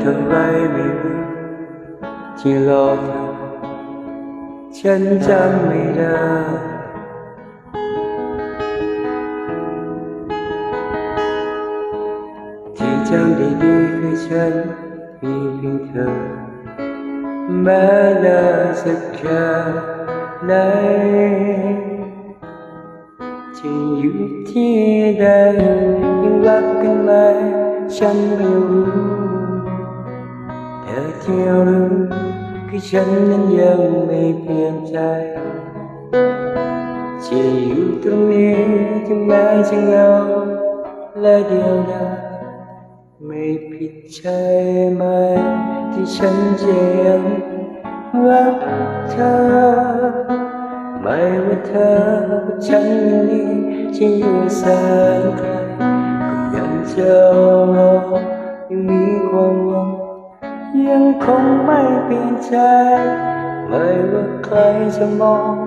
เท่าไรไม่รู้ที่รอเธอฉันจำไม่ได้ที่จำได้ดีคือฉันมีเพียงเธอ แม้นานสักแค่ไหนจะอยู่ที่ใดยังรักกันไหมฉันไม่รู้ แต่ที่รู้คือฉันนั้นยังไม่เปลี่ยนใจจะอยู่ตรงนี้ถึงแม้จะเหงาและเดียวดายไม่ผิดใช่ไหมที่ฉันจะยังรักเธอ ไม่ว่าเธอกับฉันนี้จะอยู่แสนไกลก็ยังจะรอยังมีความหวัง nhưng không may bên trái mây bước tay ra mong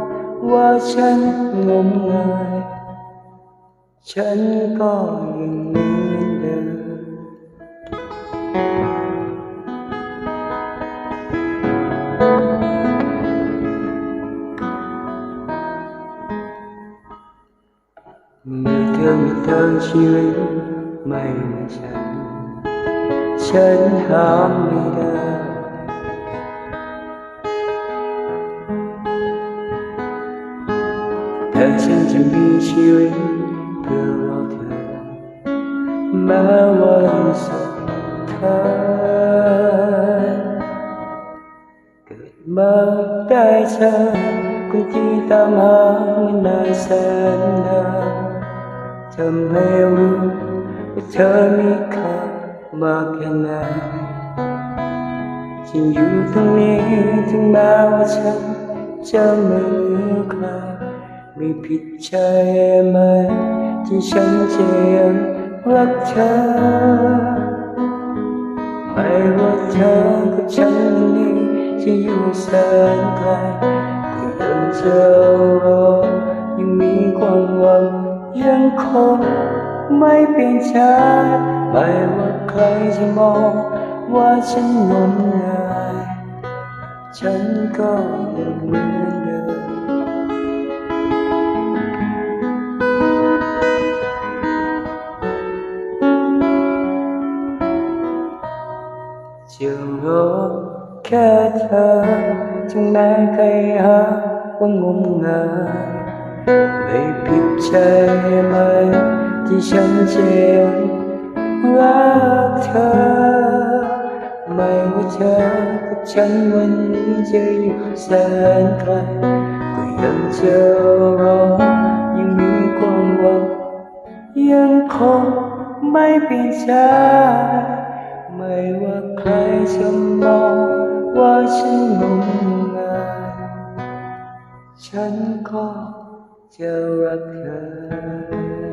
qua chân ngông ngài chân có nhìn đường người thương người thương chiều mây mà chẳng chân hàm đi đơ thời gian chẳng đi chiều in thơ lo thơ mà vẫn sợ thay cơn mơ tay chân quên chi ta mang mình nay sen nơ thầm heo thơ mi khai มาแค่ามากแค่ไหนฉันอยู่ตรงนี้ถึงแม้ว่าฉันจะไม่เหลือใครไม่ผิดใจไหมที่ฉันจะยังรักเธอไม่ว่าเธอกับฉันวันนี้จะอยู่แสนไกลก็ยังจะรอยังมีความหวังยังคง ไม่เปลี่ยนใจไม่ว่าใครจะมองว่าฉันงมงาย ฉันก็ยังเหมือนเดิม จะรอแค่เธอถึงแม้ใครหาว่างมงายไม่ผิดใจไหม ที่ฉันจะยังรักเธอ ไม่ว่าเธอกับฉันวันนี้จะอยู่แสนไกลก็ยังจะรอยังมีความหวังยังคงไม่เปลี่ยนใจไม่ว่าใครจะมองว่าฉันงมงายฉันก็จะรักเธอ